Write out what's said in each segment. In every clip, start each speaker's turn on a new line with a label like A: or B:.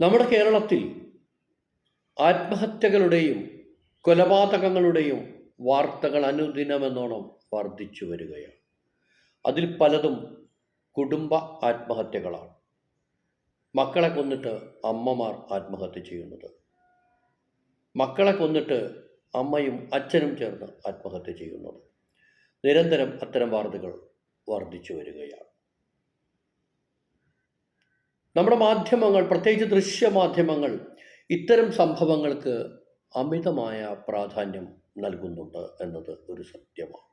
A: നമ്മുടെ കേരളത്തിൽ ആത്മഹത്യകളുടെയും കൊലപാതകങ്ങളുടെയും വാർത്തകൾ അനുദിനമെന്നോണം വർദ്ധിച്ചു വരികയാണ്. അതിൽ പലതും കുടുംബ ആത്മഹത്യകളാണ്. മക്കളെ കൊന്നിട്ട് അമ്മമാർ ആത്മഹത്യ ചെയ്യുന്നത്. മക്കളെ കൊന്നിട്ട് അമ്മയും അച്ഛനും ചേർന്ന് ആത്മഹത്യ ചെയ്യുന്നത്. നിരന്തരം അത്തരം വാർത്തകൾ വർദ്ധിച്ചു വരികയാണ്. നമ്മുടെ മാധ്യമങ്ങൾ പ്രത്യേകിച്ച് ദൃശ്യ മാധ്യമങ്ങൾ ഇത്തരം സംഭവങ്ങൾക്ക് അമിതമായ പ്രാധാന്യം നൽകുന്നുണ്ട് എന്നത് ഒരു സത്യമാണ്.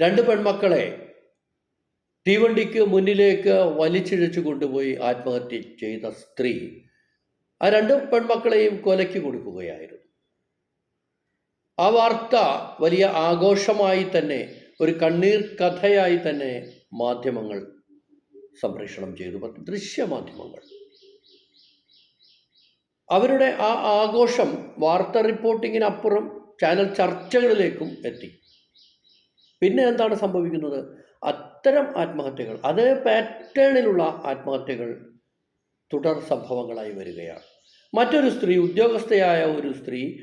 A: രണ്ട് പെൺമക്കളെ തീവണ്ടിക്ക് മുന്നിലേക്ക് വലിച്ചിഴച്ചു കൊണ്ടുപോയി ആത്മഹത്യ ചെയ്ത സ്ത്രീ ആ രണ്ട് പെൺമക്കളെയും കൊലയ്ക്ക് കൊടുക്കുകയായിരുന്നു. ആ വാർത്ത വലിയ ആഘോഷമായി തന്നെ ഒരു കണ്ണീർ കഥയായി തന്നെ മാധ്യമങ്ങൾ സംപ്രേഷണം ചെയ്തു. ദൃശ്യമാധ്യമങ്ങൾ. അവരുടെ ആ ആഘോഷം വാർത്ത റിപ്പോർട്ടിങ്ങിനപ്പുറം ചാനൽ ചർച്ചകളിലേക്കും എത്തി. പിന്നെ എന്താണ് സംഭവിക്കുന്നത്? അത്തരം ആത്മഹത്യകൾ അതേ പാറ്റേണിലുള്ള ആത്മഹത്യകൾ തുടർ സംഭവങ്ങളായി വരികയാണ്. മറ്റൊരു സ്ത്രീ ഉദ്യോഗസ്ഥയായ ഒരു സ്ത്രീ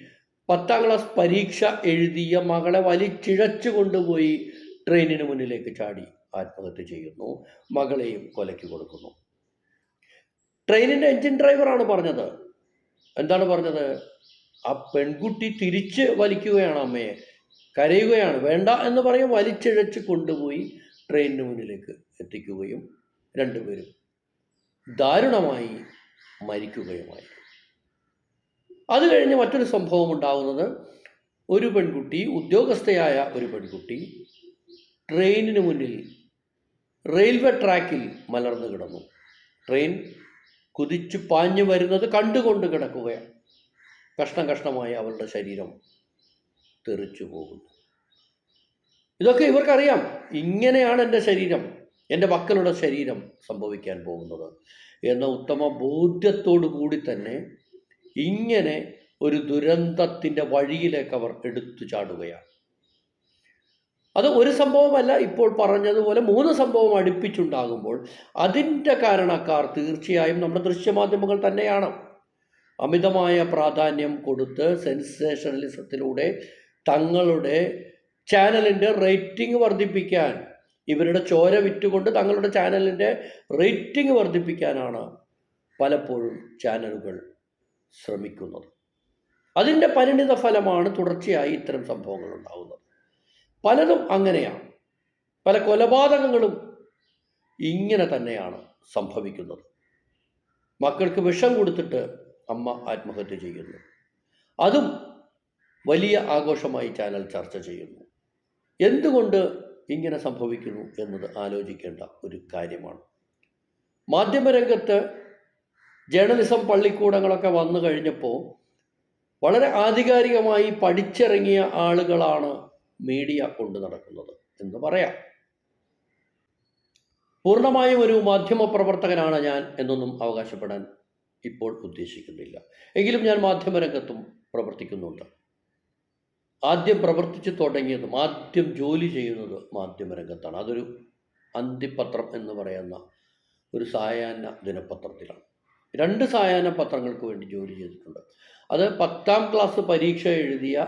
A: പത്താം ക്ലാസ് പരീക്ഷ എഴുതിയ മകളെ വലിച്ചിഴച്ചു കൊണ്ടുപോയി ട്രെയിനിന് മുന്നിലേക്ക് ചാടി. ആത്മഹത്യ ചെയ്യുന്നു. മകളെയും കൊലയ്ക്ക് കൊടുക്കുന്നു. ട്രെയിനിന്റെ എൻജിൻ ഡ്രൈവറാണ് പറഞ്ഞത്. എന്താണ് പറഞ്ഞത്? ആ പെൺകുട്ടി തിരിച്ച് വലിക്കുകയാണ് അമ്മയെ. കരയുകയാണ്. വേണ്ട എന്ന് പറയും. വലിച്ചിഴച്ച് കൊണ്ടുപോയി ട്രെയിനിന് മുന്നിലേക്ക് എത്തിക്കുകയും രണ്ടുപേരും ദാരുണമായി മരിക്കുകയുമായി. അത് കഴിഞ്ഞ് മറ്റൊരു സംഭവം ഉണ്ടാകുന്നത് ഒരു പെൺകുട്ടി ഉദ്യോഗസ്ഥയായ ഒരു പെൺകുട്ടി ട്രെയിനിന് മുന്നിൽ റെയിൽവേ ട്രാക്കിൽ മലർന്നു കിടന്നു. ട്രെയിൻ കുതിച്ചു പാഞ്ഞു വരുന്നത് കണ്ടുകൊണ്ട് കിടക്കുകയാണ്. കഷ്ണം കഷ്ണമായി അവളുടെ ശരീരം തെറിച്ചു പോകുന്നു. ഇതൊക്കെ ഇവർക്കറിയാം. ഇങ്ങനെയാണ് എന്റെ ശരീരം എന്റെ മക്കളുടെ ശരീരം സംഭവിക്കാൻ പോകുന്നത് എന്ന ഉത്തമ ബോധ്യത്തോടു കൂടി തന്നെ ഇങ്ങനെ ഒരു ദുരന്തത്തിന്റെ വഴിയിലേക്ക് അവർ എടുത്തു ചാടുകയാണ്. അത് ഒരു സംഭവമല്ല ഇപ്പോൾ പറഞ്ഞതുപോലെ മൂന്ന് സംഭവം അടുപ്പിച്ചുണ്ടാകുമ്പോൾ അതിന്റെ കാരണക്കാർ തീർച്ചയായും നമ്മുടെ ദൃശ്യമാധ്യമങ്ങൾ തന്നെയാണ്. അമിതമായ പ്രാധാന്യം കൊടുത്ത് സെൻസേഷണലിസത്തിലൂടെ തങ്ങളുടെ ചാനലിന്റെ റേറ്റിംഗ് വർദ്ധിപ്പിക്കാൻ ഇവരുടെ ചോര വിറ്റുകൊണ്ട് തങ്ങളുടെ ചാനലിന്റെ റേറ്റിംഗ് വർദ്ധിപ്പിക്കാനാണ് പലപ്പോഴും ചാനലുകൾ ശ്രമിക്കുന്നത്. അതിന്റെ പരിണിത ഫലമാണ് തുടർച്ചയായി ഇത്തരം സംഭവങ്ങൾ ഉണ്ടാകുന്നത് പലതും അങ്ങനെയാണ്. പല കൊലപാതകങ്ങളും ഇങ്ങനെ തന്നെയാണ് സംഭവിക്കുന്നത്. മക്കൾക്ക് വിഷം കൊടുത്തിട്ട് അമ്മ ആത്മഹത്യ ചെയ്യുന്നു. അതും വലിയ ആഘോഷമായി ചാനൽ ചർച്ച ചെയ്യുന്നു. എന്തുകൊണ്ട് ഇങ്ങനെ സംഭവിക്കുന്നു എന്നത് ആലോചിക്കേണ്ട ഒരു കാര്യമാണ്. മാധ്യമരംഗത്ത് ജേർണലിസം പള്ളിക്കൂടങ്ങളൊക്കെ വന്നു കഴിഞ്ഞപ്പോൾ വളരെ ആധികാരികമായി പഠിച്ചിറങ്ങിയ ആളുകളാണ് മീഡിയ കൊണ്ട് നടക്കുന്നത് എന്ന് പറയാം. പൂർണമായും ഒരു മാധ്യമ പ്രവർത്തകനാണ് ഞാൻ എന്നൊന്നും അവകാശപ്പെടാൻ ഇപ്പോൾ ഉദ്ദേശിക്കുന്നില്ല. എങ്കിലും ഞാൻ മാധ്യമരംഗത്തും പ്രവർത്തിക്കുന്നുണ്ട്. ആദ്യം പ്രവർത്തിച്ചു തുടങ്ങിയത് ആദ്യം ജോലി ചെയ്യുന്നത് മാധ്യമരംഗത്താണ് അതൊരു അന്തിപത്രം എന്ന് പറയുന്ന ഒരു സായാഹ്ന ദിനപത്രത്തിലാണ്. രണ്ട് സായാഹ്ന പത്രങ്ങൾക്ക് വേണ്ടി ജോലി ചെയ്തിട്ടുണ്ട്. അത് പത്താം ക്ലാസ് പരീക്ഷ എഴുതിയ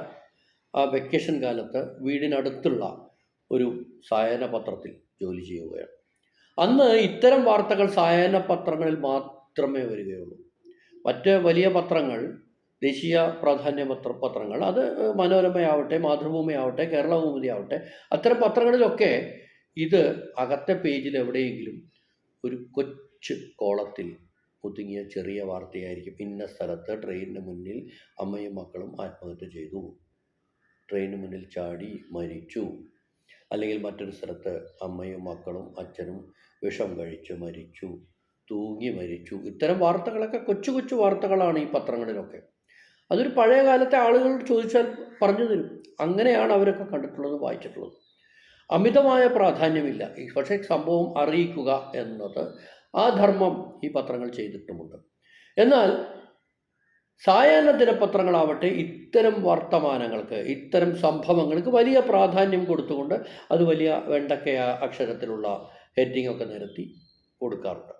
A: ആ വെക്കേഷൻ കാലത്ത് വീടിനടുത്തുള്ള ഒരു സായാഹ്ന പത്രത്തിൽ ജോലി ചെയ്യുകയാണ്. അന്ന് ഇത്തരം വാർത്തകൾ സായാഹ്ന പത്രങ്ങളിൽ മാത്രമേ വരികയുള്ളൂ. മറ്റ് വലിയ പത്രങ്ങൾ ദേശീയ പ്രാധാന്യ പത്ര പത്രങ്ങൾ അത് മനോരമയാവട്ടെ മാതൃഭൂമിയാവട്ടെ കേരളഭൂമി ആവട്ടെ അത്തരം പത്രങ്ങളിലൊക്കെ ഇത് അകത്തെ പേജിൽ എവിടെയെങ്കിലും ഒരു കൊച്ചു കോളത്തിൽ ഒതുങ്ങിയ ചെറിയ വാർത്തയായിരിക്കും. ഇന്ന സ്ഥലത്ത് ട്രെയിനിന് മുന്നിൽ അമ്മയും മക്കളും ആത്മഹത്യ ചെയ്തു. ട്രെയിനിന് മുന്നിൽ ചാടി മരിച്ചു. അല്ലെങ്കിൽ മറ്റൊരു സ്ഥലത്ത് അമ്മയും മക്കളും അച്ഛനും വിഷം കഴിച്ച് മരിച്ചു തൂങ്ങി മരിച്ചു. ഇത്തരം വാർത്തകളൊക്കെ കൊച്ചു കൊച്ചു വാർത്തകളാണ് ഈ പത്രങ്ങളിലൊക്കെ. അതൊരു പഴയ കാലത്തെ ആളുകൾ ചോദിച്ചാൽ പറഞ്ഞു തരും. അങ്ങനെയാണ് അവരൊക്കെ കണ്ടിട്ടുള്ളത് വായിച്ചിട്ടുള്ളത്. അമിതമായ പ്രാധാന്യമില്ല. ഈ പക്ഷേ സംഭവം അറിയിക്കുക എന്നത് ആ ധർമ്മം ഈ പത്രങ്ങൾ ചെയ്തിട്ടുമുണ്ട്. എന്നാൽ സായാഹ്ന ദിനപത്രങ്ങളാവട്ടെ ഇത്തരം വർത്തമാനങ്ങൾക്ക് ഇത്തരം സംഭവങ്ങൾക്ക് വലിയ പ്രാധാന്യം കൊടുത്തുകൊണ്ട് അത് വലിയ വെണ്ടക്കയ അക്ഷരത്തിലുള്ള ഹെഡിങ് ഒക്കെ നിരത്തി കൊടുക്കാറുണ്ട്.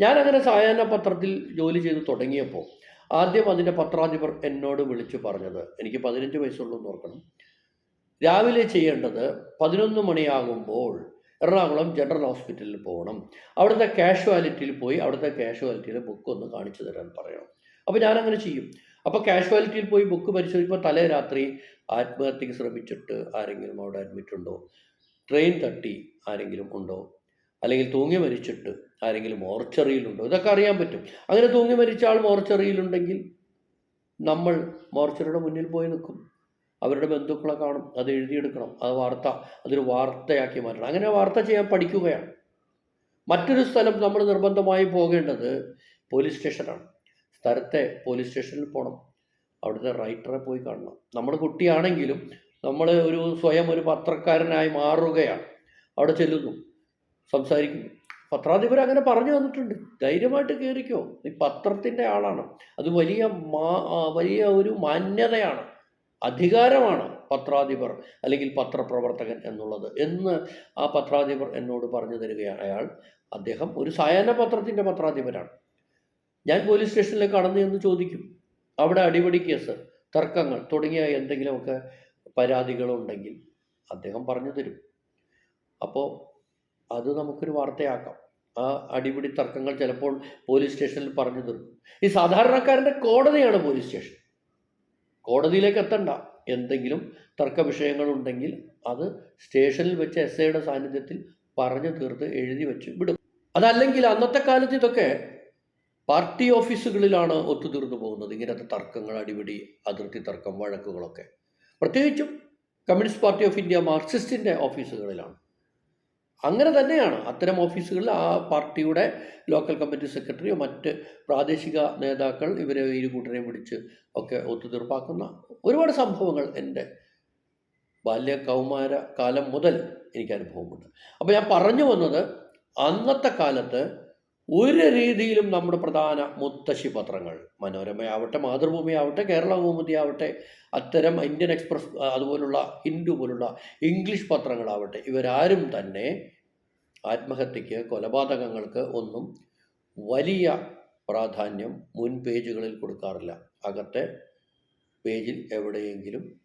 A: ഞാനങ്ങനെ സായാഹ്ന പത്രത്തിൽ ജോലി ചെയ്ത് തുടങ്ങിയപ്പോൾ ആദ്യം അതിന്റെ പത്രാധിപർ എന്നോട് വിളിച്ചു പറഞ്ഞത് എനിക്ക് പതിനഞ്ച് വയസ്സുള്ളൂ എന്ന് ഓർക്കണം. രാവിലെ ചെയ്യേണ്ടത് പതിനൊന്ന് മണിയാകുമ്പോൾ എറണാകുളം ജനറൽ ഹോസ്പിറ്റലിൽ പോകണം. അവിടുത്തെ കാഷ്വാലിറ്റിയിൽ പോയി അവിടുത്തെ കാഷ്വാലിറ്റിയിലെ ബുക്ക് ഒന്ന് കാണിച്ചു തരാൻ പറയണം. അപ്പോൾ ഞാനങ്ങനെ ചെയ്യും. അപ്പോൾ കാഷ്വാലിറ്റിയിൽ പോയി ബുക്ക് പരിശോധിക്കുമ്പോൾ തലേ രാത്രി ആത്മഹത്യക്ക് ശ്രമിച്ചിട്ട് ആരെങ്കിലും അവിടെ അഡ്മിറ്റ് ഉണ്ടോ? ട്രെയിൻ തട്ടി ആരെങ്കിലും ഉണ്ടോ? അല്ലെങ്കിൽ തൂങ്ങി മരിച്ചിട്ട് ആരെങ്കിലും മോർച്ചറിയിലുണ്ടോ ഇതൊക്കെ അറിയാൻ പറ്റും. അങ്ങനെ തൂങ്ങി മരിച്ച ആൾ മോർച്ചറിയിലുണ്ടെങ്കിൽ നമ്മൾ മോർച്ചറിയുടെ മുന്നിൽ പോയി നിൽക്കും. അവരുടെ ബന്ധുക്കളെ കാണും. അത് എഴുതിയെടുക്കണം. അത് വാർത്ത അതൊരു വാർത്തയാക്കി മാറ്റണം. അങ്ങനെ വാർത്ത ചെയ്യാൻ പഠിക്കുകയാണ്. മറ്റൊരു സ്ഥലം നമ്മൾ നിർബന്ധമായി പോകേണ്ടത് പോലീസ് സ്റ്റേഷനാണ്. സ്ഥലത്തെ പോലീസ് സ്റ്റേഷനിൽ പോകണം അവിടുത്തെ റൈറ്ററെ പോയി കാണണം. നമ്മൾ കുട്ടിയാണെങ്കിലും നമ്മൾ ഒരു സ്വയം ഒരു പത്രക്കാരനായി മാറുകയാണ്. അവിടെ ചെല്ലുന്നു. സംസാരിക്കുന്നു. പത്രാധിപർ അങ്ങനെ പറഞ്ഞു തന്നിട്ടുണ്ട്. ധൈര്യമായിട്ട് കയറിക്കോ നീ പത്രത്തിന്റെ ആളാണ്. അത് വലിയ മാ വലിയ ഒരു മാന്യതയാണ്. അധികാരമാണ് പത്രാധിപർ അല്ലെങ്കിൽ പത്രപ്രവർത്തകൻ എന്നുള്ളത് എന്ന് ആ പത്രാധിപർ എന്നോട് പറഞ്ഞു തരികയാണ്. അയാൾ അദ്ദേഹം ഒരു സായാഹ്ന പത്രത്തിന്റെ പത്രാധിപരാണ്. ഞാൻ പോലീസ് സ്റ്റേഷനിലേക്ക് കടന്നു എന്ന് ചോദിക്കും. അവിടെ അടിപൊളി കേസ് തർക്കങ്ങൾ തുടങ്ങിയ എന്തെങ്കിലുമൊക്കെ പരാതികളുണ്ടെങ്കിൽ അദ്ദേഹം പറഞ്ഞു തരും. അപ്പോൾ അത് നമുക്കൊരു വാർത്തയാക്കാം. ആ അടിപിടി തർക്കങ്ങൾ ചിലപ്പോൾ പോലീസ് സ്റ്റേഷനിൽ പറഞ്ഞു തരും. ഈ സാധാരണക്കാരന്റെ കോടതിയാണ് പോലീസ് സ്റ്റേഷൻ. കോടതിയിലേക്ക് എത്തണ്ട. എന്തെങ്കിലും തർക്ക വിഷയങ്ങളുണ്ടെങ്കിൽ അത് സ്റ്റേഷനിൽ വെച്ച് എസ് ഐയുടെ സാന്നിധ്യത്തിൽ പറഞ്ഞു തീർത്ത് എഴുതി വെച്ച് വിടും. അതല്ലെങ്കിൽ അന്നത്തെ കാലത്ത് ഇതൊക്കെ പാർട്ടി ഓഫീസുകളിലാണ് ഒത്തുതീർന്നു പോകുന്നത്. ഇങ്ങനത്തെ തർക്കങ്ങൾ അടിപിടി അതിർത്തി തർക്കം വഴക്കുകളൊക്കെ. പ്രത്യേകിച്ചും കമ്മ്യൂണിസ്റ്റ് പാർട്ടി ഓഫ് ഇന്ത്യ മാർക്സിസ്റ്റിന്റെ ഓഫീസുകളിലാണ്. അങ്ങനെ തന്നെയാണ്. അത്തരം ഓഫീസുകളിൽ ആ പാർട്ടിയുടെ ലോക്കൽ കമ്മിറ്റി സെക്രട്ടറിയോ മറ്റ് പ്രാദേശിക നേതാക്കൾ ഇവരെ ഇരു കൂട്ടരെയും പിടിച്ച് ഒക്കെ ഒത്തുതീർപ്പാക്കുന്ന ഒരുപാട് സംഭവങ്ങൾ എന്റെ ബാല്യ കൗമാര കാലം മുതൽ എനിക്ക് അനുഭവമുണ്ട്. അപ്പോൾ ഞാൻ പറഞ്ഞു വന്നത് അന്നത്തെ കാലത്ത് ഒരു രീതിയിലും നമ്മുടെ പ്രധാന മുത്തശ്ശി പത്രങ്ങൾ മനോരമയാവട്ടെ മാതൃഭൂമിയാവട്ടെ കേരള കൗമുദി ആവട്ടെ അത്തരം ഇന്ത്യൻ എക്സ്പ്രസ് അതുപോലുള്ള ഹിന്ദു പോലുള്ള ഇംഗ്ലീഷ് പത്രങ്ങളാവട്ടെ ഇവരാരും തന്നെ ആത്മഹത്യക്ക് കൊലപാതകങ്ങൾക്ക് ഒന്നും വലിയ പ്രാധാന്യം മുൻ പേജുകളിൽ കൊടുക്കാറില്ല. അകത്തെ പേജിൽ എവിടെയെങ്കിലും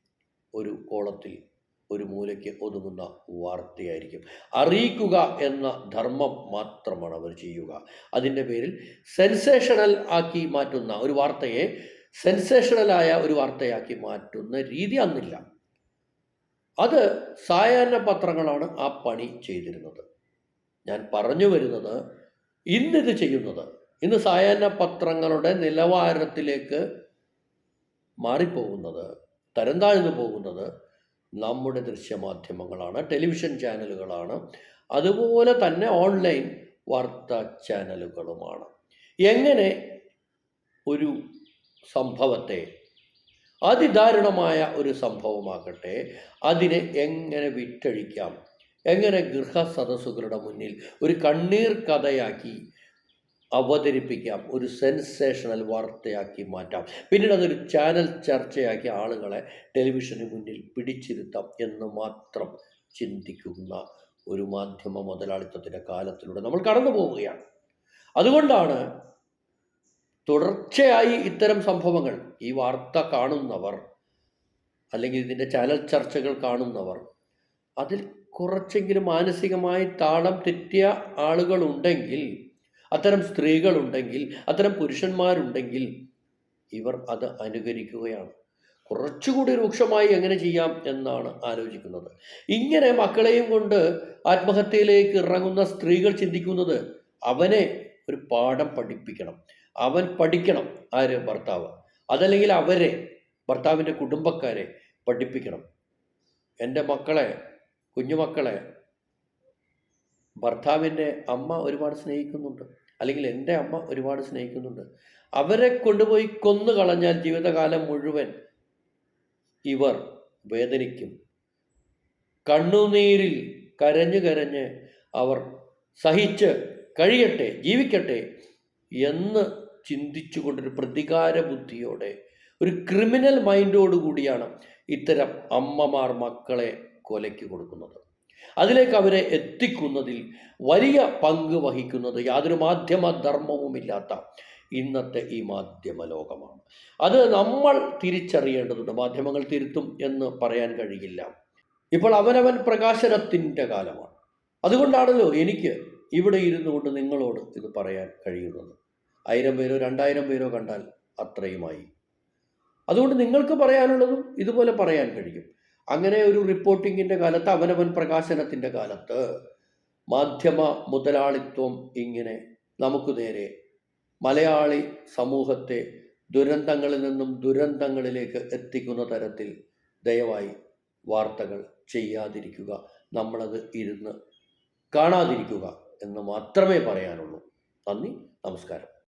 A: ഒരു കോളത്തിൽ ഒരു മൂലയ്ക്ക് ഒതുങ്ങുന്ന വാർത്തയായിരിക്കും. അറിയിക്കുക എന്ന ധർമ്മം മാത്രമാണ് അവർ ചെയ്യുക. അതിന്റെ പേരിൽ സെൻസേഷണൽ ആക്കി മാറ്റുന്ന ഒരു വാർത്തയെ സെൻസേഷണലായ ഒരു വാർത്തയാക്കി മാറ്റുന്ന രീതി അന്നില്ല. അത് സായാഹ്ന പത്രങ്ങളാണ് ആ പണി ചെയ്തിരുന്നത്. ഞാൻ പറഞ്ഞു വരുന്നത് ഇന്നിത് ചെയ്യുന്നത്. ഇന്ന് സായാഹ്ന പത്രങ്ങളുടെ നിലവാരത്തിലേക്ക് മാറിപ്പോകുന്നത് തരം താഴ്ന്നു പോകുന്നത് നമ്മുടെ ദൃശ്യമാധ്യമങ്ങളാണ് ടെലിവിഷൻ ചാനലുകളാണ്. അതുപോലെ തന്നെ ഓൺലൈൻ വാർത്താ ചാനലുകളുമാണ്. എങ്ങനെ ഒരു സംഭവത്തെ അതിദാരുണമായ ഒരു സംഭവമാകട്ടെ അതിനെ എങ്ങനെ വിറ്റഴിക്കാം എങ്ങനെ ഗൃഹസദസ്സുകളുടെ മുന്നിൽ ഒരു കണ്ണീർ കഥയാക്കി അവതരിപ്പിക്കാം. ഒരു സെൻസേഷണൽ വാർത്തയാക്കി മാറ്റാം. പിന്നീട് അതൊരു ചാനൽ ചർച്ചയാക്കി ആളുകളെ ടെലിവിഷന് മുന്നിൽ പിടിച്ചിരുത്താം എന്ന് മാത്രം ചിന്തിക്കുന്ന ഒരു മാധ്യമ മുതലാളിത്തത്തിന്റെ കാലത്തിലൂടെ നമ്മൾ കടന്നു പോവുകയാണ്. അതുകൊണ്ടാണ് തുടർച്ചയായി ഇത്തരം സംഭവങ്ങൾ ഈ വാർത്ത കാണുന്നവർ അല്ലെങ്കിൽ ഇതിന്റെ ചാനൽ ചർച്ചകൾ കാണുന്നവർ അതിൽ കുറച്ചെങ്കിലും മാനസികമായി താളം തെറ്റിയ ആളുകളുണ്ടെങ്കിൽ അത്തരം സ്ത്രീകളുണ്ടെങ്കിൽ അത്തരം പുരുഷന്മാരുണ്ടെങ്കിൽ ഇവർ അത് അനുകരിക്കുകയാണ്. കുറച്ചുകൂടി രൂക്ഷമായി എങ്ങനെ ചെയ്യാം എന്നാണ് ആലോചിക്കുന്നത്. ഇങ്ങനെ മക്കളെയും കൊണ്ട് ആത്മഹത്യയിലേക്ക് ഇറങ്ങുന്ന സ്ത്രീകൾ ചിന്തിക്കുന്നത് അവനെ ഒരു പാഠം പഠിപ്പിക്കണം. അവൻ പഠിക്കണം ആര്? ഭർത്താവ്. അതല്ലെങ്കിൽ അവരെ ഭർത്താവിന്റെ കുടുംബക്കാരെ പഠിപ്പിക്കണം. എന്റെ മക്കളെ കുഞ്ഞുമക്കളെ ഭർത്താവിന്റെ അമ്മ ഒരുപാട് സ്നേഹിക്കുന്നുണ്ട്. അല്ലെങ്കിൽ എന്റെ അമ്മ ഒരുപാട് സ്നേഹിക്കുന്നുണ്ട്. അവരെ കൊണ്ടുപോയി കൊന്നു കളഞ്ഞാൽ ജീവിതകാലം മുഴുവൻ ഇവർ വേദനിക്കും. കണ്ണുനീരിൽ കരഞ്ഞു കരഞ്ഞ് അവർ സഹിച്ച് കഴിയട്ടെ ജീവിക്കട്ടെ എന്ന് ചിന്തിച്ചുകൊണ്ടൊരു പ്രതികാര ബുദ്ധിയോടെ ഒരു ക്രിമിനൽ മൈൻഡോടുകൂടിയാണ് ഇത്തരം അമ്മമാർ മക്കളെ കൊലയ്ക്ക് കൊടുക്കുന്നത്. അതിലേക്ക് അവരെ എത്തിക്കുന്നതിൽ വലിയ പങ്ക് വഹിക്കുന്നത് യാതൊരു മാധ്യമ ധർമ്മവുമില്ലാത്ത ഇന്നത്തെ ഈ മാധ്യമ ലോകമാണ്. അത് നമ്മൾ തിരിച്ചറിയേണ്ടതുണ്ട്. മാധ്യമങ്ങൾ തിരുത്തും എന്ന് പറയാൻ കഴിയില്ല. ഇപ്പോൾ അവനവൻ പ്രകാശനത്തിന്റെ കാലമാണ്. അതുകൊണ്ടാണല്ലോ എനിക്ക് ഇവിടെ ഇരുന്നു കൊണ്ട് നിങ്ങളോട് ഇത് പറയാൻ കഴിയുന്നത്. ആയിരം പേരോ രണ്ടായിരം പേരോ കണ്ടാൽ അത്രയുമായി. അതുകൊണ്ട് നിങ്ങൾക്ക് പറയാനുള്ളതും ഇതുപോലെ പറയാൻ കഴിയും. അങ്ങനെ ഒരു റിപ്പോർട്ടിങ്ങിന്റെ കാലത്ത് അവനവൻ പ്രകാശനത്തിന്റെ കാലത്ത് മാധ്യമ മുതലാളിത്വം ഇങ്ങനെ നമുക്ക് നേരെ മലയാളി സമൂഹത്തെ ദുരന്തങ്ങളിൽ നിന്നും ദുരന്തങ്ങളിലേക്ക് എത്തിക്കുന്ന തരത്തിൽ ദയവായി വാർത്തകൾ ചെയ്യാതിരിക്കുക. നമ്മളത് ഇരുന്ന് കാണാതിരിക്കുക എന്ന് മാത്രമേ പറയാനുള്ളൂ. നന്ദി നമസ്കാരം.